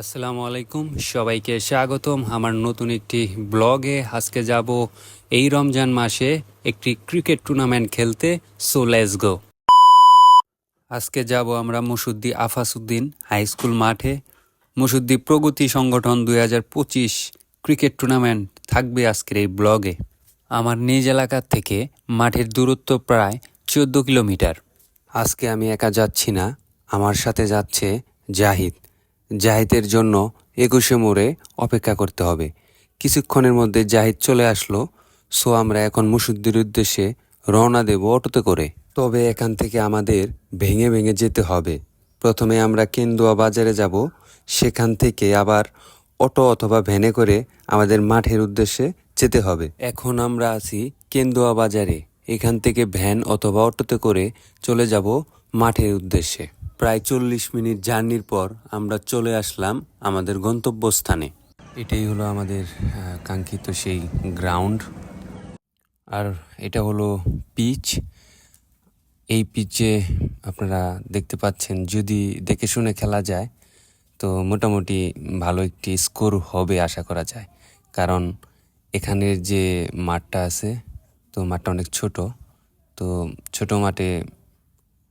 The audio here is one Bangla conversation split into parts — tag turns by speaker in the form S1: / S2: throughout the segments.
S1: আসসালামু আলাইকুম, সবাইকে স্বাগতম। আমার নতুন একটি ব্লগে আজকে যাব এই রমজান মাসে একটি ক্রিকেট টুর্নামেন্ট খেলতে, সো লেটস গো। আজকে যাব আমরা মুসুদ্দি আফাসুদ্দিন হাই স্কুল মাঠে। মুসুদ্দি প্রগতি সংগঠন দু হাজার পঁচিশ ক্রিকেট টুর্নামেন্ট থাকবে আজকের এই ব্লগে। আমার নিজ এলাকার থেকে মাঠের দূরত্ব প্রায় চোদ্দ কিলোমিটার। আজকে আমি একা যাচ্ছি না, আমার সাথে যাচ্ছে জাহিদ। জাহিদের জন্য একুশে মোড়ে অপেক্ষা করতে হবে। কিছুক্ষণের মধ্যে জাহিদ চলে আসলো। সো আমরা এখন মুসুদ্দির উদ্দেশ্যে রওনা দেব অটোতে করে। তবে এখান থেকে আমাদের ভেঙে ভেঙে যেতে হবে। প্রথমে আমরা কেন্দুয়া বাজারে যাব। সেখান থেকে আবার অটো অথবা ভ্যানে করে আমাদের মাঠের উদ্দেশ্যে যেতে হবে। এখন আমরা আছি কেন্দুয়া বাজারে। এখান থেকে ভ্যান অথবা অটোতে করে চলে যাব মাঠের উদ্দেশ্যে। প্রায় চল্লিশ মিনিট জার্নির পর আমরা চলে আসলাম আমাদের গন্তব্যস্থানে। এটাই হলো আমাদের কাঙ্ক্ষিত সেই গ্রাউন্ড। আর এটা হলো পিচ। এই পিচে আপনারা দেখতে পাচ্ছেন, যদি দেখে শুনে খেলা যায়, তো মোটামুটি ভালো একটি স্কোর হবে আশা করা যায়। কারণ এখানের যে মাঠটা আছে, তো মাঠটা অনেক ছোট, তো ছোট মাঠে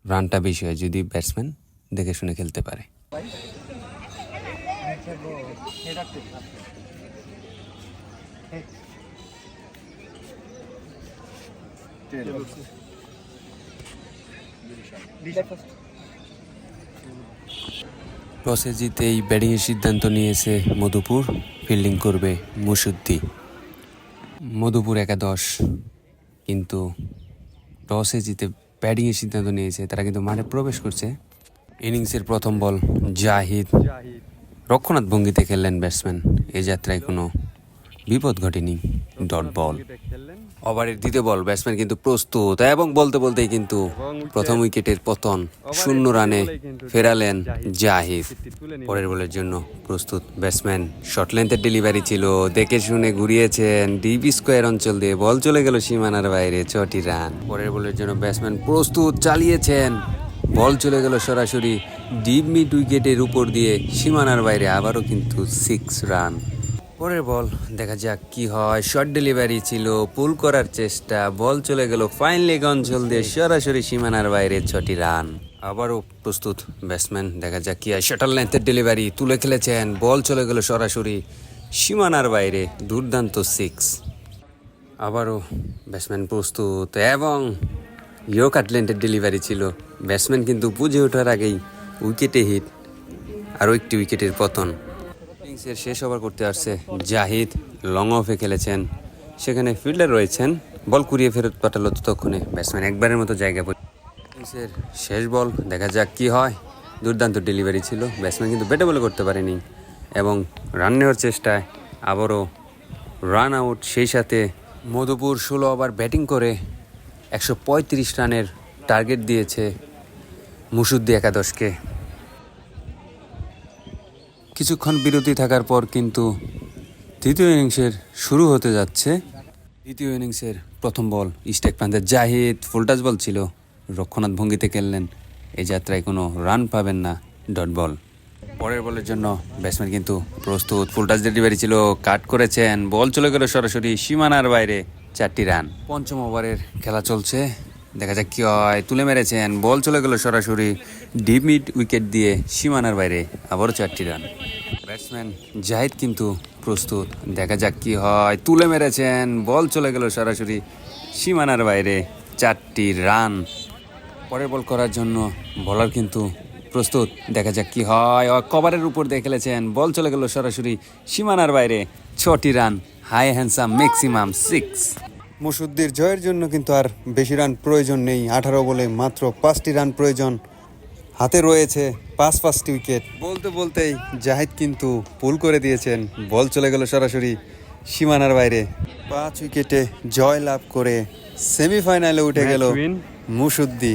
S1: রানটা বেশি হয় যদি ব্যাটসম্যান দেখে শুনে খেলতে পারে। টসে জিতেই ব্যাটিংয়ের সিদ্ধান্ত নিয়েছে মধুপুর। ফিল্ডিং করবে মুসুদ্দি মধুপুর একাদশ, কিন্তু টসে জিতে ব্যাটিংয়ের সিদ্ধান্ত নিয়েছে, তারা কিন্তু মাঠে প্রবেশ করছে। ইনিংসের প্রথম বল জাহিদ। রক্ষণাৎ ভঙ্গিতে খেললেন ব্যাটসম্যান। এ যাত্রায় কোনো বিপদ ঘটেনি, ডট বল। ওভারের দ্বিতীয় বল, ব্যাটসম্যান কিন্তু প্রস্তুত এবং বলতে বলতেই কিন্তু প্রথম উইকেটের পতন, শূন্য রানে ফেরালেন জাহিদ। পরের বলের জন্য প্রস্তুত ব্যাটসম্যান। শর্ট লেন্থের ডেলিভারি ছিল, দেখে শুনে ঘুরিয়েছেন ডিপ স্কোয়ার অঞ্চল দিয়ে। বল চলে গেল সীমানার বাইরে, ছটি রান। পরের বলের জন্য ব্যাটসম্যান প্রস্তুত, চালিয়েছেন বল চলে গেল সরাসরি ডিপ মিড উইকেটের উপর দিয়ে সীমানার বাইরে, আবারও কিন্তু সিক্স রান পরের বল, দেখা যাক কি হয়। শর্ট ডেলিভারি ছিল পুল করার চেষ্টা, বল চলে গেল ফাইন লেগ অঞ্চল দিয়ে সরাসরি সীমানার বাইরে ছটি রান আবারও প্রস্তুত ব্যাটসম্যান দেখা যাক কি হয়। শটল লেন্থের ডেলিভারি তুলে খেলেছেন, বল চলে গেল সরাসরি সীমানার বাইরে, দুর্দান্ত সিক্স আবারও ব্যাটসম্যান প্রস্তুত এবং ইয়ো কাটলেন্টের ডেলিভারি ছিল। ব্যাটসম্যান কিন্তু বুঝে ওঠার আগেই উইকেটে হিট আরও একটি উইকেটের পতন। ইনিংসের শেষ ওভার করতে আসছে জাহিদ লং অফে খেলেছেন। সেখানে ফিল্ডার রয়েছেন, বল কুড়িয়ে ফেরত পাঠালো ততক্ষণে। ব্যাটসম্যান একবারের মতো জায়গা ইনিংসের শেষ বল, দেখা যাক কি হয়। দুর্দান্ত ডেলিভারি ছিল ব্যাটসম্যান কিন্তু ব্যাটে বলে করতে পারেনি। এবং রান নেওয়ার চেষ্টায় আবারও রান আউট সেই সাথে মধুপুর ষোলো ওভার ব্যাটিং করে একশো পঁয়ত্রিশ রানের টার্গেট দিয়েছে মুসুদ্দি একাদশকে। কিছুক্ষণ বিরতি থাকার পর কিন্তু তৃতীয় ইনিংসের শুরু হতে যাচ্ছে। দ্বিতীয় ইনিংসের প্রথম বল স্টেক প্রান্তের জাহিদ ফুলটাচ বল ছিল। রক্ষণাৎ ভঙ্গিতে খেললেন। এই যাত্রায় কোনো রান পাবেন না ডট বল। পরের বলের জন্য ব্যাটসম্যান কিন্তু প্রস্তুত। ফুলটাচ ডেলিভারি ছিল, কাট করেছেন। বল চলে গেল সরাসরি সীমানার বাইরে। চারটি রান। পঞ্চম ওভারের খেলা চলছে। দেখা যাক কি হয়। তুলে মেরেছেন। বল চলে গেল সরাসরি ডিপ মিড উইকেট দিয়ে সীমানার বাইরে। আবারও চারটি রান। ব্যাটসম্যান জাহিদ কিন্তু প্রস্তুত। দেখা যাক কি হয়। তুলে মেরেছেন। বল চলে গেল সরাসরি সীমানার বাইরে। চারটি রান। পরের বল করার জন্য বলার কিন্তু প্রস্তুত। দেখা যাক কি হয়। কভারের উপর দিয়ে খেলেছেন। বল চলে গেল সরাসরি সীমানার বাইরে। ছটি run high handsome maximum six.
S2: মুসুদ্দির জয়ের জন্য কিন্তু আর বেশি রান প্রয়োজন নেই। আঠারো বলে মাত্র পাঁচটি রান প্রয়োজন। হাতে রয়েছে পাঁচ পাঁচটি উইকেট। বলতে বলতেই জাহিদ কিন্তু পুল করে দিয়েছেন। বল চলে গেল সরাসরি সীমানার বাইরে। পাঁচ উইকেটে জয় লাভ করে সেমিফাইনালে উঠে গেল মুসুদ্দি